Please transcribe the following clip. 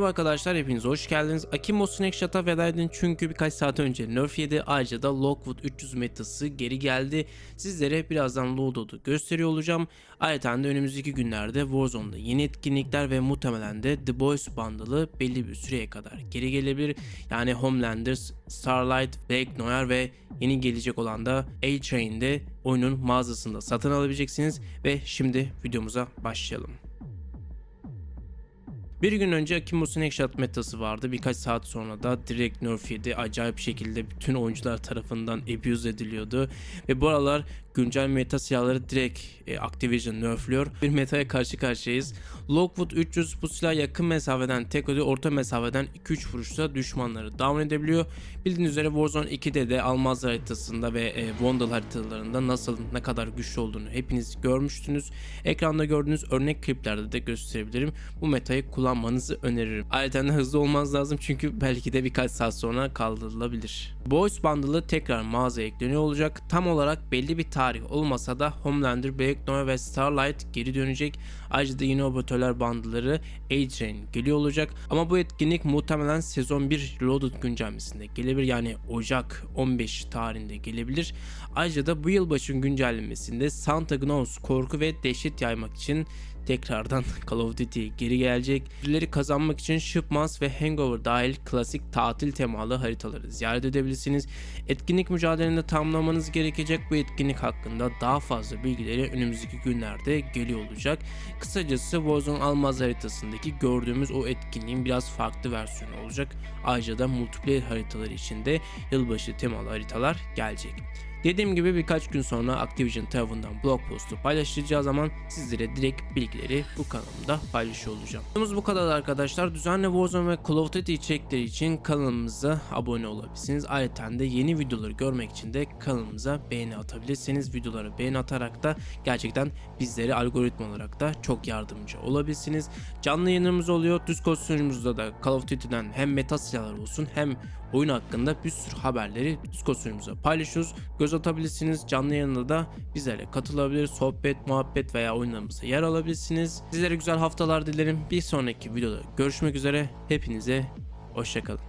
Merhaba arkadaşlar hepiniz hoş geldiniz. Akimo Snapshot'a veda edin çünkü birkaç saat önce nerf yedi. Ayrıca da Lockwood 300 metası geri geldi. Sizlere birazdan loadout'u gösteriyor olacağım. Ayrıca de önümüzdeki günlerde Warzone'da yeni etkinlikler ve muhtemelen de The Boys bundle'ı belli bir süreye kadar geri gelebilir. Yani Homelanders, Starlight, Black Noir ve yeni gelecek olan da A-Train'de oyunun mağazasında satın alabileceksiniz. Ve şimdi videomuza başlayalım. Bir gün önce Akimo Snapshot metası vardı. Birkaç saat sonra da direkt nerf yedi. Acayip şekilde bütün oyuncular tarafından abuse ediliyordu. Ve bu aralar güncel meta silahları direkt e, Activision nerfliyor. Bir metaya karşı karşıyayız. Lockwood 300 bu silah yakın mesafeden tek öde orta mesafeden 2-3 vuruşla düşmanları down edebiliyor. Bildiğiniz üzere Warzone 2'de de Almaz haritasında ve e, Vandal haritalarında nasıl ne kadar güçlü olduğunu hepiniz görmüştünüz. Ekranda gördüğünüz örnek kliplerde de gösterebilirim. Bu metayı kullanmanızı öneririm. Ayrıca hızlı olmanız lazım çünkü belki de birkaç saat sonra kaldırılabilir. Boys Bundle'ı tekrar mağazaya ekleniyor olacak. Tam olarak belli bir tarih olmasa da Homelander, Black Noir ve Starlight geri dönecek. Ayrıca da yeni operatörler bandıları A-Train geliyor olacak. Ama bu etkinlik muhtemelen sezon 1 Reloaded güncellemesinde gelebilir. Yani Ocak 15 tarihinde gelebilir. Ayrıca da bu yılbaşı güncellemesinde Santa Claus korku ve dehşet yaymak için tekrardan Call of Duty geri gelecek. Birileri kazanmak için Shipmans ve Hangover dahil klasik tatil temalı haritaları ziyaret edebilirsiniz. Etkinlik mücadelesinde tamamlamanız gerekecek bu etkinlik hakkında daha fazla bilgileri önümüzdeki günlerde geliyor olacak. Kısacası Warzone Almaz haritasındaki gördüğümüz o etkinliğin biraz farklı versiyonu olacak. Ayrıca da multiplayer haritaları için de yılbaşı temalı haritalar gelecek. Dediğim gibi birkaç gün sonra Activision tarafından blog postu paylaşacağı zaman sizlere direkt bilgileri bu kanalımda paylaşıyor olacağım. Videomuz bu kadar arkadaşlar. Düzenli Warzone ve Call of Duty içerikleri için kanalımıza abone olabilirsiniz. Ayrıca de yeni videoları görmek için de kanalımıza beğeni atabilirsiniz. Videoları beğeni atarak da gerçekten bizlere algoritma olarak da çok yardımcı olabilirsiniz. Canlı yayınlarımız oluyor. Discord sunucumuzda da Call of Duty'den hem meta silahlar olsun hem oyun hakkında bir sürü haberleri Discord sunucumuza paylaşıyoruz. Göz atabilirsiniz. Canlı yayında da bizlerle katılabilir, sohbet, muhabbet veya oyunlarımızda yer alabilirsiniz. Sizlere güzel haftalar dilerim. Bir sonraki videoda görüşmek üzere. Hepinize hoşçakalın.